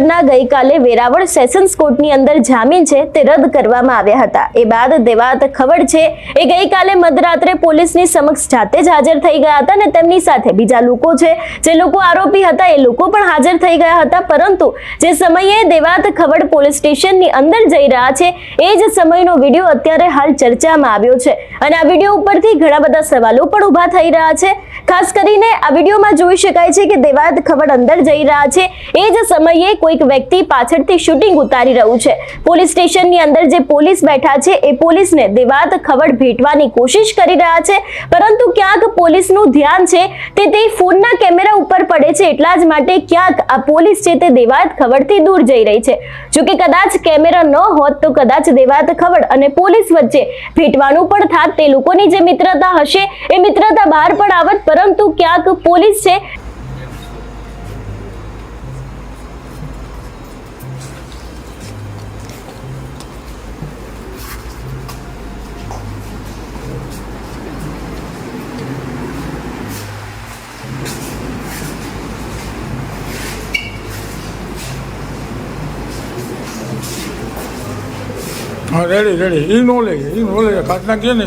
ખવડના ગઈકાલે વેરાવળ સેશન્સ કોર્ટની અંદર જામીન છે તે રદ કરવામાં આવ્યા હતા. એ બાદ દેવાત ખવડ છે, એ ગઈકાલે મધરાત્રે પોલીસની સમક્ષ જાતે જ હાજર થઈ ગયા હતા અને તેમની સાથે બીજા લોકો છે. જે લોકો આરોપી હતા, એ લોકો પણ હાજર થઈ ગયા હતા. પરંતુ જે સમયે દેવાત ખવડ પોલીસ સ્ટેશનની અંદર જઈ રહ્યા છે, એ જ સમયનો વીડિયો અત્યારે હાલ ચર્ચામાં આવ્યો છે. અને આ વીડિયો ઉપરથી ઘણા બધા સવાલો પણ ઊભા થઈ રહ્યા છે. ખાસ કરીને આ વિડીયોમાં જોઈ શકાય છે કે દેવાત ખબર અંદર જઈ રહ્યા છે. એ જ સમયે કોઈક વ્યક્તિ પાછળથી શૂટિંગ ઉતારી રહ્યું છે. પોલીસ સ્ટેશનની અંદર જે પોલીસ બેઠા છે, એ પોલીસને દેવાત ખબર ભેટવાની કોશિશ કરી રહ્યા છે. પરંતુ ક્યાંક પોલીસનું ધ્યાન છે, તે તે ફોનના કેમેરા ઉપર પડે છે, એટલા જ માટે ક્યાંક આ પોલીસ છે તે દેવાત ખવડથી દૂર જઈ રહી છે. જો કે કદાચ કેમેરા ન હોત, તો કદાચ દેવાત ખબર અને પોલીસ વચ્ચે ભેટવાનું પણ થાત. તે લોકોની જે મિત્રતા હશે, એ મિત્રતા બહાર પણ આવત પરંતુ ક્યાંક પોલીસ છે. હા રેડી રેડી એ નો લે એ નો લે, ખાતના કે ને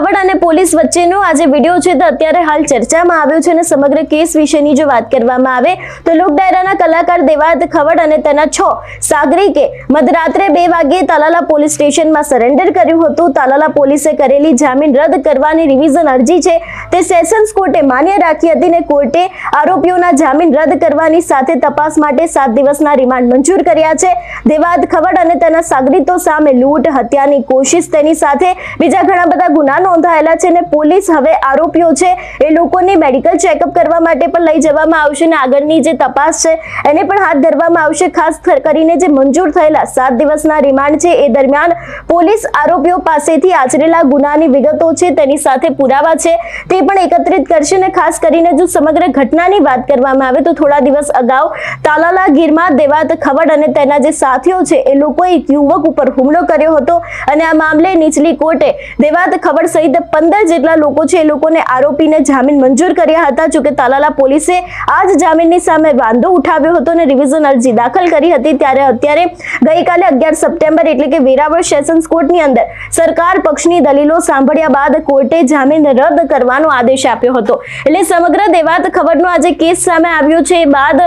ખબર અને પોલીસ વચ્ચેનો આ જે વીડિયો છે તે અત્યારે હાલ ચર્ચામાં આવ્યો છે અને સમગ્ર કેસ વિશેની જો વાત કરવામાં આવે તો લોક ડાયરાના કલાકાર દેવાત ખવડ અને તેના છ સાગરિકે મધરાત્રે બે વાગ્યે તાલાલા પોલીસ સ્ટેશનમાં સરેન્ડર કર્યું હતું. તાલાલા પોલીસે કરેલી જામીન રદ કરવાની રિવિઝન અરજી છે. તે સેશન્સ કોર્ટે માન્ય રાખી હતી ને કોર્ટે આરોપીઓના જામીન રદ કરવાની સાથે તપાસ માટે સાત દિવસના રિમાન્ડ મંજૂર કર્યા છે. દેવાત ખવડ અને તેના સાગરીતો સામે લૂંટ, હત્યાની કોશિશ તેની સાથે. બીજા ઘણા બધા ગુના નોંધાયેલા છે અને પોલીસ હવે આરોપીઓ છે એ લોકોને મેડિકલ ચેકઅપ કરવા માટે પણ લઈ જવામાં આવશે અને આગળની જે તપાસ છે એને પણ હાથ ધરવામાં આવશે, ખાસ કરીને જે મંજૂર થયેલા સાત દિવસના રિમાન્ડ છે એ દરમિયાન પોલીસ આરોપીઓ પાસેથી આચરેલા ગુનાની વિગતો છે, તેની સાથે પુરાવા છે, તે પણ એકત્રિત કરશે અને ખાસ કરીને જો સમગ્ર ઘટનાની વાત કરવામાં આવે તો થોડા દિવસ અગાઉ તાલાલા ગીરમાં દેવાત ખવડ અને તેના જે સાથીઓ છે એ લોકોએ યુવક ઉપર હુમલો કર્યો હતો અને આ મામલે નીચલી કોર્ટે દેવાત ખવડ સહિત પંદર જેટલા લોકો છે એ લોકોને આરોપીને જામીન મંજૂર કર્યા હતા. જોકે તાલાલા પોલીસે આ જ જામીનની સામે વાંધો ઉઠાવ્યો હતો અને રિવિઝન અરજી દાખલ કરી હતી. ત્યારે અત્યારે ગઈકાલે અગિયાર સપ્ટેમ્બર એટલે કે વેરાવળ સેશન્સ કોર્ટની અંદર સરકાર પક્ષની દલીલો સાંભળ્યા બાદ કોર્ટે જામીન રદ કરવાનો આદેશ આપ્યો હતો. એટલે સમગ્ર દેવાત ખબરનો આજે કેસ સામે આવ્યો છે. એ બાદ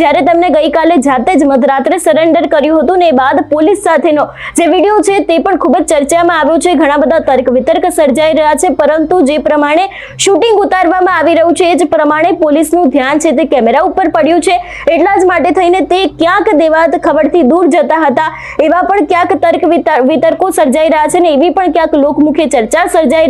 જ્યારે તેમને ગઈકાલે જાતે જ મધરાત્રે સરેન્ડર કર્યું હતું ને એ બાદ પોલીસ સાથેનો જે વીડિયો છે તે પણ ખૂબ જ ચર્ચામાં આવ્યો છે. ઘણા બધા તર્ક વિતર્ક સર્જાઈ રહ્યા છે, પરંતુ જે પ્રમાણે શૂટિંગ ઉતારવામાં આવી રહ્યું છે, એ જ પ્રમાણે પોલીસનું ધ્યાન છે, તે કેમેરા ઉપર પડ્યું છે. એટલા જ માટે થઈને તે ક્યાંક દેવાત ખબરથી દૂર જતા હતા, એવા પણ ક્યાંક તર્ક વિતર- વિતર્કો સર્જાઈ રહ્યા છે ને એવી પણ ક્યાંક લોકમુખે ચર્ચા સર્જાઈ